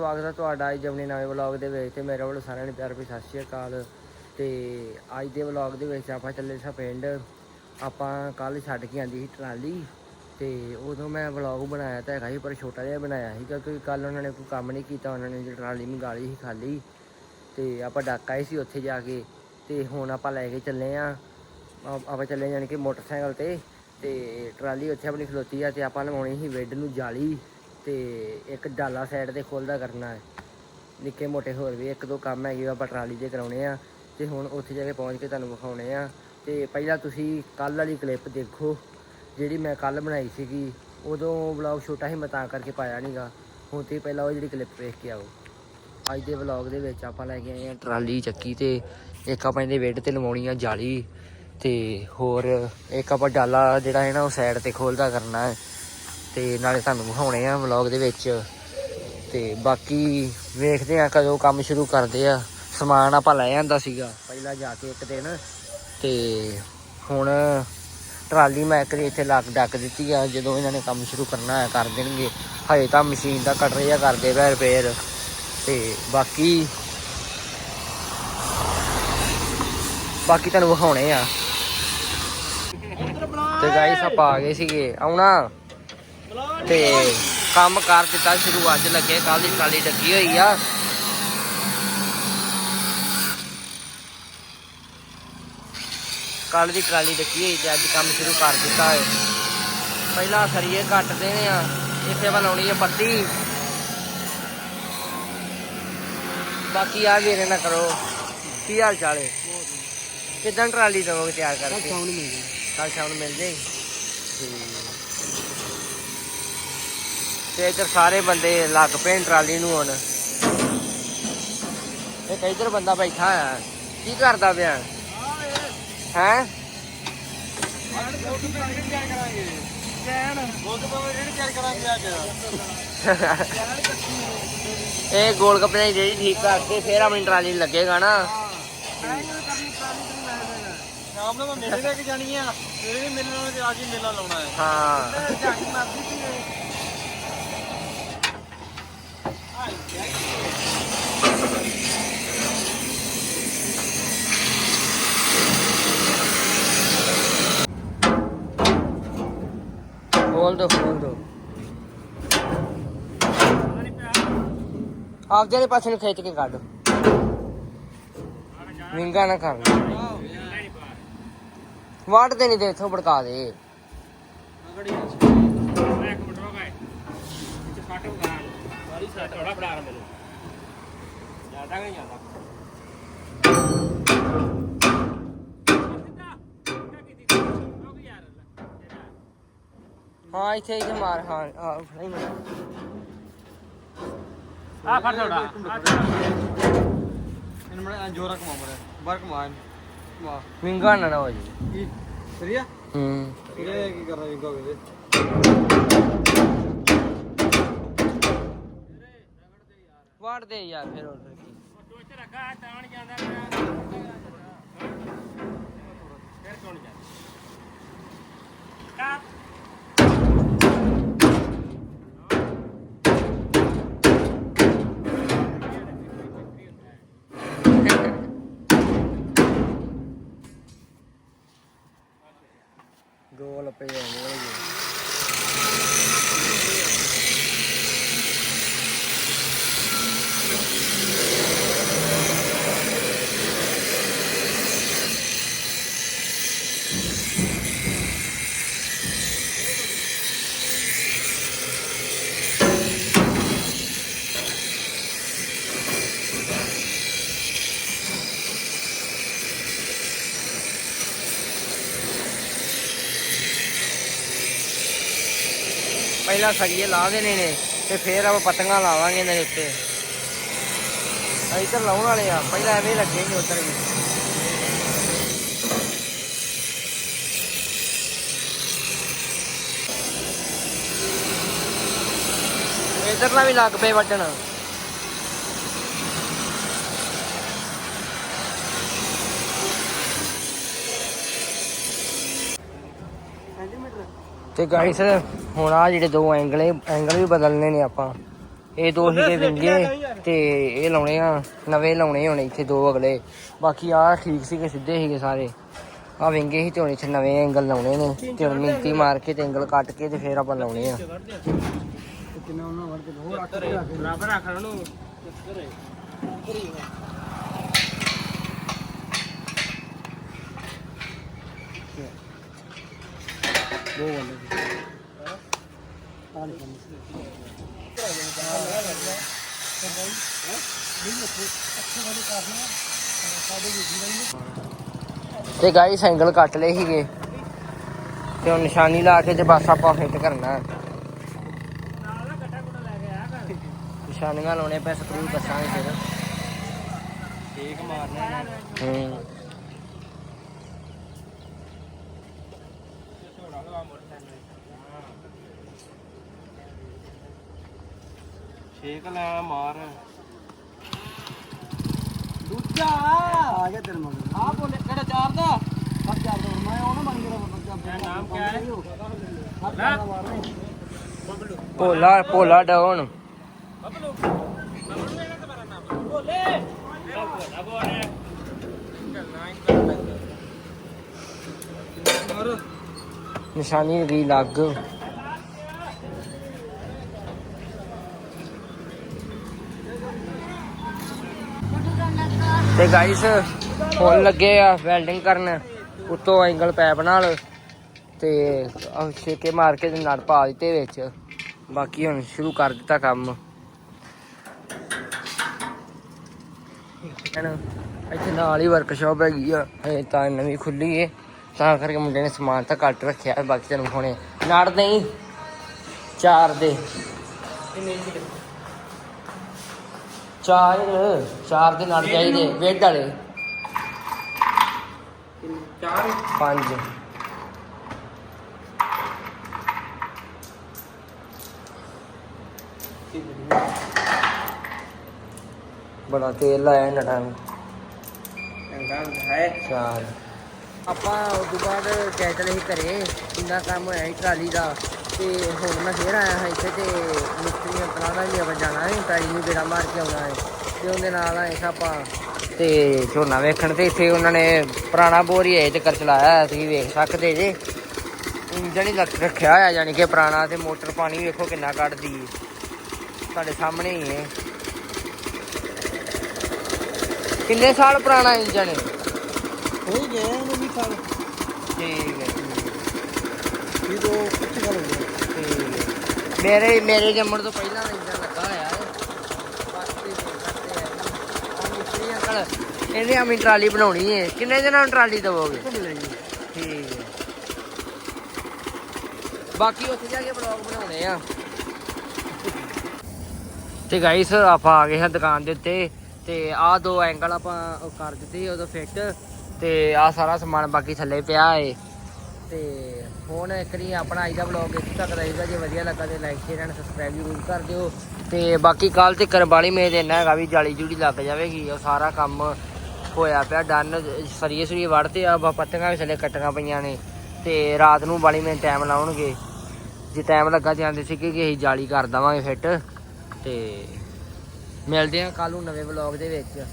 ਸਵਾਗਤ ਹੈ ਤੁਹਾਡਾ ਅੱਜ ਆਪਣੇ ਨਵੇਂ ਵਲੌਗ ਦੇ ਵਿੱਚ ਤੇ ਮੇਰੇ ਵੱਲੋਂ ਸਾਰਿਆਂ ਨੂੰ ਪਿਆਰ ਭਰੀ ਸਤਿ ਸ਼੍ਰੀ ਅਕਾਲ। ਤੇ ਅੱਜ ਦੇ ਵਲੌਗ ਦੇ ਵਿੱਚ ਆਪਾਂ ਚੱਲੇ ਸਾਂ ਪਿੰਡ। ਆਪਾਂ ਕੱਲ ਛੱਡ ਕੇ ਆਂਦੀ ਸੀ ਟਰਾਲੀ ਤੇ ਉਦੋਂ ਮੈਂ ਵਲੌਗ ਬਣਾਇਆ ਤਾਂ ਹੈਗਾ ਸੀ, ਪਰ ਛੋਟਾ ਜਿਹਾ ਬਣਾਇਆ ਸੀ ਕਿਉਂਕਿ ਕੱਲ ਉਹਨਾਂ ਨੇ ਕੋਈ ਕੰਮ ਨਹੀਂ ਕੀਤਾ, ਉਹਨਾਂ ਨੇ ਜਿਹੜੀ ਟਰਾਲੀ ਮੰਗਾ ਲਈ ਸੀ ਖਾਲੀ। ਤੇ ਆਪਾਂ ਡੱਕ ਆਏ ਸੀ ਉੱਥੇ ਜਾ ਕੇ ਤੇ ਹੁਣ ਆਪਾਂ ਲੈ ਕੇ ਚੱਲੇ ਆ। ਆਪਾਂ ਚੱਲੇ ਜਾਣੀ ਕਿ ਮੋਟਰਸਾਈਕਲ ਤੇ ਤੇ ਟਰਾਲੀ ਉੱਥੇ ਆਪਣੀ ਖਲੋਤੀ ਆ ਤੇ ਆਪਾਂ ਲਵਾਉਣੀ ਸੀ ਵੈਡ ਨੂੰ ਜਾਲੀ। ਤੇ ਇੱਕ ਡਾਲਾ ਸਾਈਡ ਤੇ ਖੋਲਦਾ ਕਰਨਾ ਹੈ। ਨਿੱਕੇ ਮੋਟੇ ਹੋਰ ਵੀ ਇੱਕ ਦੋ ਕੰਮ ਹੈਗੇ ਉਹ ਆਪਾਂ ਟਰਾਲੀ ਦੇ ਕਰਾਉਣੇ ਆ ਤੇ ਹੁਣ ਉੱਥੇ ਜਾ ਕੇ ਪਹੁੰਚ ਕੇ ਤੁਹਾਨੂੰ ਵਿਖਾਉਣੇ ਆ। ਤੇ ਪਹਿਲਾਂ ਤੁਸੀਂ ਕੱਲ ਵਾਲੀ ਕਲਿੱਪ ਦੇਖੋ, ਜਿਹੜੀ ਮੈਂ ਕੱਲ ਬਣਾਈ ਸੀਗੀ, ਉਦੋਂ ਵਲੌਗ ਛੋਟਾ ਸੀ, ਮੈਂ ਤਾਂ ਕਰਕੇ ਪਾਇਆ ਨਹੀਂਗਾ ਹੁਣ ਤੇ ਪਹਿਲਾਂ ਉਹ ਜਿਹੜੀ ਕਲਿੱਪ ਵੇਖ ਕੇ ਆਓ। ਅੱਜ ਦੇ ਵਲੌਗ ਦੇ ਵਿੱਚ ਆਪਾਂ ਲੈ ਕੇ ਆਏ ਆ ਟਰਾਲੀ ਚੱਕੀ ਤੇ ਇੱਕ ਆਪਾਂ ਇਹਦੇ ਵੇਡ ਤੇ ਲਵਾਉਣੀ ਆ ਜਾਲੀ ਤੇ ਹੋਰ ਇੱਕ ਆਪਾਂ ਡਾਲਾ ਜਿਹੜਾ ਹੈ ਨਾ ਉਹ ਸਾਈਡ ਤੇ ਖੋਲਦਾ ਕਰਨਾ ਹੈ। ਤੇ ਨਾਲੇ ਤੁਹਾਨੂੰ ਵਿਖਾਉਣੇ ਆ ਵਲੌਗ ਦੇ ਵਿੱਚ। ਤੇ ਬਾਕੀ ਵੇਖਦੇ ਆ ਕਦੋਂ ਕੰਮ ਸ਼ੁਰੂ ਕਰਦੇ ਆ। ਸਮਾਨ ਆਪਾਂ ਲੈ ਆਂਦਾ ਸੀਗਾ, ਪਹਿਲਾਂ ਜਾ ਕੇ ਇੱਕ ਦਿਨ। ਤੇ ਹੁਣ ਟਰਾਲੀ ਮੈਂ ਇੱਕ ਵਾਰੀ ਇੱਥੇ ਲੱਗ ਡੱਕ ਦਿੱਤੀ ਆ, ਜਦੋਂ ਇਹਨਾਂ ਨੇ ਕੰਮ ਸ਼ੁਰੂ ਕਰਨਾ ਹੈ, ਕਰ ਦੇਣਗੇ। ਹਜੇ ਤਾਂ ਮਸ਼ੀਨ ਦਾ ਕੱਟ ਰਿਹਾ ਕਰਦੇ ਪਏ ਰਿਪੇਅਰ ਤੇ ਬਾਕੀ ਬਾਕੀ ਤੁਹਾਨੂੰ ਵਿਖਾਉਣੇ ਆ। ਤੇ ਗਾਈਸ ਆਪਾਂ ਆ ਗਏ ਸੀਗੇ। ਆਉਣਾ। ਤੇ ਕੰਮ ਕਰ ਦਿੱਤਾ ਸ਼ੁਰੂ ਅੱਜ ਲੱਗੇ ਕੱਲ ਦੀ ਟਰਾਲੀ ਡੱਕੀ ਹੋਈ ਆ। ਕੱਲ ਦੀ ਟਰਾਲੀ ਡੱਕੀ ਹੋਈ ਤੇ ਅੱਜ ਕੰਮ ਸ਼ੁਰੂ ਕਰ ਦਿੱਤਾ ਹੈ ਪਹਿਲਾਂ ਸਰੀਏ ਕੱਟ ਦੇਣੇ ਆ ਇੱਥੇ ਲਾਉਣੀ ਆ ਪੱਤੀ ਬਾਕੀ ਆ ਵੀਰੇ ਨਾ ਕਰੋ ਕੀ ਹਾਲ ਚਾਲ ਹੈ? ਕਿਦਾਂ ਟਰਾਲੀ ਦਵੋਗੇ ਤਿਆਰ ਕਰਕੇ? ਸਾਊਂਡ ਮਿਲ ਗਿਆ ਕੱਲ ਸ਼ਾਮ ਨੂੰ ਮਿਲ ਜਾਏਗੀ। ਤੇ ਇੱਧਰ ਸਾਰੇ ਬੰਦੇ ਲੱਗ ਪਏ ਟਰਾਲੀ ਨੂੰ ਹੁਣ। ਇੱਕ ਇੱਧਰ ਬੰਦਾ ਬੈਠਾ ਆ। ਕੀ ਕਰਦਾ ਪਿਆ? ਹੈ? ਇਹ ਗੋਲ ਕੱਪੜੇ ਦੀ ਜਿਹੜੀ ਠੀਕ ਕਰਕੇ ਫੇਰ ਆਪਣੀ ਟਰਾਲੀ ਲੱਗੇਗਾ ਨਾ। ਸ਼ਾਮ ਨੂੰ ਮੈਂ ਮੇਲੇ ਲੈ ਕੇ ਜਾਣੀ ਆ। ਮੇਰੇ ਵੀ ਮੇਲੇ ਨਾਲ ਆ ਕੇ ਮੇਲਾ ਲਾਉਣਾ ਹੈ। ਹਾਂ ਝਾਕੀ ਮਾਰਦੀ ਸੀ ਖੋਲ ਦੋ ਖੋਲ ਦੋ ਆਪਦੇ ਵਾਲੇ ਪਾਸੇ ਨੂੰ ਖਿੱਚ ਕੇ ਕੱਢ। ਵਿੰਗਾ ਨਾ ਕਰ। ਵਾਟ ਦੇ ਨਹੀਂ ਦੇ, ਇਥੋਂ ਭੜਕਾ ਦੇ। ਹਾਂ, ਇੱਥੇ ਇੱਥੇ ਮਾਰ, ਹਾਂ ਹਾਂ ਫੜਾਈ ਮਾਰ। ਆ ਫੜ ਥੋੜਾ। ਇਹਨੂੰ ਮੜਾ ਜੋਰਾ ਕਮਾ ਮੜਾ ਬਾਹਰ ਕਮਾ ਕਮਾ ਵਿੰਗਾ ਨਾ ਨਾ ਹੋ ਜੀ ਕੀ? ਸਰੀਆ? ਹੂੰ। ਸਰੀਆ ਕੀ ਕਰ ਰਿਹਾ ਵਿੰਗਾ ਵੇ ਵਾਟ ਦੇ ਯਾਰ ਫਿਰ ਆਰਡਰ ਕੀ। ਟੋਚ ਰੱਖਾ ਤਾਂ ਜਾਂਦਾ ਗੋਲ ਪਏ ਹੋਣੇ ਜੀ ਪਹਿਲਾਂ ਸੜੀਏ ਲਾ ਦੇਣੇ ਨੇ, ਤੇ ਫੇਰ ਆਪਾਂ ਪਤੰਗਾਂ ਲਾਵਾਂਗੇ ਇਹਨਾਂ ਦੇ ਉੱਤੇ। ਅਸੀਂ ਲਾਉਣ ਵਾਲੇ ਆ, ਪਹਿਲਾਂ ਐਵੇਂ ਹੀ ਲੱਗੇ ਉੱਧਰ ਵੀ। ਇੱਧਰਲਾ ਵੀ ਲੱਗ ਪਏ ਵੱਢਣ। ਤੇ ਗਾਈਸ ਹੁਣ ਆ ਜਿਹੜੇ ਦੋ ਐਂਗਲ ਐਂਗਲ ਵੀ ਬਦਲਨੇ ਨੇ ਆਪਾਂ। ਇਹ ਦੋ ਸੀਗੇ ਵਿੰਗੇ ਤੇ ਇਹ ਲਾਉਣੇ ਆ ਨਵੇਂ ਲਾਉਣੇ ਹੋਣੇ ਇੱਥੇ ਦੋ ਅਗਲੇ। ਬਾਕੀ ਆ ਠੀਕ ਸੀਗੇ ਸਿੱਧੇ ਸੀਗੇ ਸਾਰੇ। ਆ ਵਿੰਗੇ ਸੀ ਤੇ ਹੁਣ ਇੱਥੇ ਨਵੇਂ ਐਂਗਲ ਲਾਉਣੇ ਨੇ। ਤੇ ਹੁਣ ਮਿੰਤੀ ਮਾਰ ਕੇ ਤੇ ਐਂਗਲ ਕੱਟ ਕੇ ਤੇ ਫੇਰ ਆਪਾਂ ਲਾਉਣੇ ਆ। ਕਿੰਨਾ ਉਹਨਾਂ ਵੜ ਕੇ ਹੋਰ ਅੱਖ ਤੇ ਬਰਾਬਰ ਰੱਖ ਉਹਨੂੰ। ਤੇ ਗਾਈਸ ਐਂਗਲ ਕੱਟ ਲਏ ਸੀਗੇ। ਤੇ ਹੁਣ ਨਿਸ਼ਾਨੀ ਲਾ ਕੇ ਤੇ ਬਸ ਆਪਾਂ ਫਿੱਟ ਕਰਨਾ ਨਿਸ਼ਾਨੀਆਂ ਲਾਉਣੇ ਪੈ ਸਕਰੂ ਦੱਸਾਂਗੇ ਫਿਰ। ਠੀਕ ਮਾਰਨਾ ਹੂੰ। ਛੇਕ ਲੈ ਮਾਰ। ਦੂਜਾ। ਆ ਗਿਆ ਤੇਰੇ ਮਗਰ। ਆ ਬੋਲੇ ਕਿਹੜਾ ਚਾਰ ਦਾ? ਆ ਚਾਰ ਦਾ ਮੈਂ ਉਹ ਨਾ ਬਣ ਗਿਆ ਬੰਦਾ ਨਾਮ ਕਿਆ ਹੈ? ਭੋਲਾ ਭੋਲਾ ਡਾਉਨ ਬਬਲੂ ਬਬਲੂ ਇਹਦਾ ਤਾਂ ਮੇਰਾ ਨਾਮ ਬੋਲੇ। ਬੋਲੇ ਬੋਲੇ ਮਾਰ ਨਿਸ਼ਾਨੀ ਵੀ ਲੱਗ। ਤੇ ਗਾਈਸ ਹੁਣ ਲੱਗੇ ਆ ਵੈਲਡਿੰਗ ਕਰਨ। ਉੱਤੋਂ ਐਂਗਲ ਪੈਪ ਨਾਲ ਤੇ ਛੇਕੇ ਮਾਰ ਕੇ ਨੜ ਪਾ ਦਿੱਤੇ ਵਿੱਚ। ਬਾਕੀ ਹੁਣ ਸ਼ੁਰੂ ਕਰ ਦਿੱਤਾ ਕੰਮ। ਇੱਥੇ ਨਾਲ ਹੀ ਵਰਕਸ਼ਾਪ ਹੈਗੀ ਆ। ਇਹ ਤਾਂ ਨਵੀਂ ਖੁੱਲੀ ਏ। ਤਾਂ ਕਰਕੇ ਮੁੰਡੇ ਨੇ ਸਮਾਨ ਤਾਂ ਘੱਟ ਰੱਖਿਆ। ਬਾਕੀ ਤੈਨੂੰ ਹੁਣੇ ਨੜ ਨਹੀਂ ਚਾਰ ਦੇ। ਚਾਰ ਚਾਰ ਦੇ ਨੜ ਚਾਹੀਦੇ ਵੇਡ ਵਾਲੇ। ਚਾਰ? ਪੰਜ। ਬੜਾ ਤੇਲ ਲਾਇਆ ਨਟਾਂ ਨੂੰ ਅੰਗਾਂ ਹੈ। ਚਾਰ। ਆਪਾਂ ਬਾਅਦ ਕੈਟਲ ਹੀ ਘਰੇ ਇੰਨਾ ਕੰਮ ਹੋਇਆ ਟਰਾਲੀ ਦਾ। ਤੇ ਹੁਣ ਮੈਂ ਫੇਰ ਆਇਆ ਹਾਂ ਇੱਥੇ ਤੇ ਮਿਸਤਰੀਆਂ ਪਲਾਣਾ ਵੀ ਆਪਾਂ ਜਾਣਾ ਹੈ ਪੈਲੀ ਨੂੰ ਗੇੜਾ ਮਾਰ ਕੇ ਆਉਣਾ ਹੈ ਤੇ ਉਹਦੇ ਨਾਲ ਆਏ ਸਾਂ ਆਪਾਂ। ਤੇ ਝੋਨਾ ਵੇਖਣ ਤੇ ਇੱਥੇ ਉਹਨਾਂ ਨੇ ਪੁਰਾਣਾ ਬੋਰ ਹੀ ਤੇ ਚਲਾਇਆ ਹੋਇਆ, ਤੁਸੀਂ ਵੇਖ ਸਕਦੇ ਜੇ। ਇੰਜਣ ਹੀ ਲੱਗ ਰੱਖਿਆ ਹੋਇਆ ਯਾਨੀ ਕਿ ਪੁਰਾਣਾ ਤੇ ਮੋਟਰ ਪਾਣੀ ਵੇਖੋ ਕਿੰਨਾ ਕੱਢਦੀ ਹੈ ਤੁਹਾਡੇ ਸਾਹਮਣੇ ਹੀ ਹੈ ਕਿੰਨੇ ਸਾਲ ਪੁਰਾਣਾ ਇੰਜਣ ਹੈ ਹੋ ਗਿਆ ਉਹ ਵੀ ਸਾਲ। ਠੀਕ ਹੈ ਇਹ ਦੋ ਕਿੱਥੇ ਗੱਲ ਹੋ ਗਈ। ਮੇਰੇ ਮੇਰੇ ਜੰਮਣ ਤੋਂ ਪਹਿਲਾਂ ਦਾ ਇੰਜਣ ਲੱਗਾ ਹੋਇਆ ਹੈ ਬਾਕੀ ਕਰਦੇ ਆ ਆ ਅੰਕਲ ਇਹਨੇ ਆਮੀ ਟਰਾਲੀ ਬਣਾਉਣੀ ਹੈ ਕਿੰਨੇ ਦਿਨਾਂ ਨੂੰ ਟਰਾਲੀ ਦਵੋਗੇ? ਠੀਕ ਹੈ ਬਾਕੀ ਉੱਥੇ ਜਾ ਕੇ ਬਲੌਗ ਬਣਾਉਣੇ ਆ। ਤੇ ਗਾਈਸ ਆਪਾਂ ਆ ਗਏ ਹਾਂ ਦੁਕਾਨ ਦੇ ਉੱਤੇ। ਤੇ ਆਹ ਦੋ ਐਂਗਲ ਆਪਾਂ ਕਰ ਦਿੱਤੇ ਉਦੋਂ ਫਿੱਟ ਤੇ ਆਹ ਸਾਰਾ ਸਮਾਨ ਬਾਕੀ ਥੱਲੇ ਪਿਆ ਏ। ਤੇ ਹੁਣ ਇੱਕ ਵਾਰੀ ਆਪਣਾ ਅੱਜ ਦਾ ਵਲੌਗ ਇੱਥੇ ਤੱਕ ਰਹੇਗਾ। ਜੇ ਵਧੀਆ ਲੱਗਾ ਤੇ ਲਾਈਕ ਸ਼ੇਅਰ ਐਂਡ ਸਬਸਕ੍ਰਾਈਬ ਜ਼ਰੂਰ ਕਰ ਦਿਓ। ਤੇ ਬਾਕੀ ਕੱਲ ਤੇ ਕਰਬਾਲੀ ਮੇਜ ਇੰਨਾ ਹੈਗਾ ਵੀ ਜਾਲੀ ਜੂੜੀ ਲੱਗ ਜਾਵੇਗੀ। ਉਹ ਸਾਰਾ ਕੰਮ ਹੋਇਆ ਪਿਆ ਡਨ ਸਰੀਏ ਸਰੀਏ ਵੜਤੇ ਆ ਬਾ ਪੱਤੀਆਂ ਵੀ ਥੱਲੇ ਕੱਟੀਆਂ ਪਈਆਂ ਨੇ। ਤੇ ਰਾਤ ਨੂੰ ਵਾਲੀ ਮੇਨ ਟਾਈਮ ਲਾਉਣਗੇ। ਜੇ ਟਾਈਮ ਲੱਗਾ ਤੇ ਆਂਦੇ ਸੀਗੇ ਕਿ ਅਸੀਂ ਜਾਲੀ ਕਰ ਦਵਾਂਗੇ ਫਿੱਟ ਤੇ ਮਿਲਦੇ ਆ ਕੱਲ ਨੂੰ ਨਵੇਂ ਵਲੌਗ ਦੇ ਵਿੱਚ।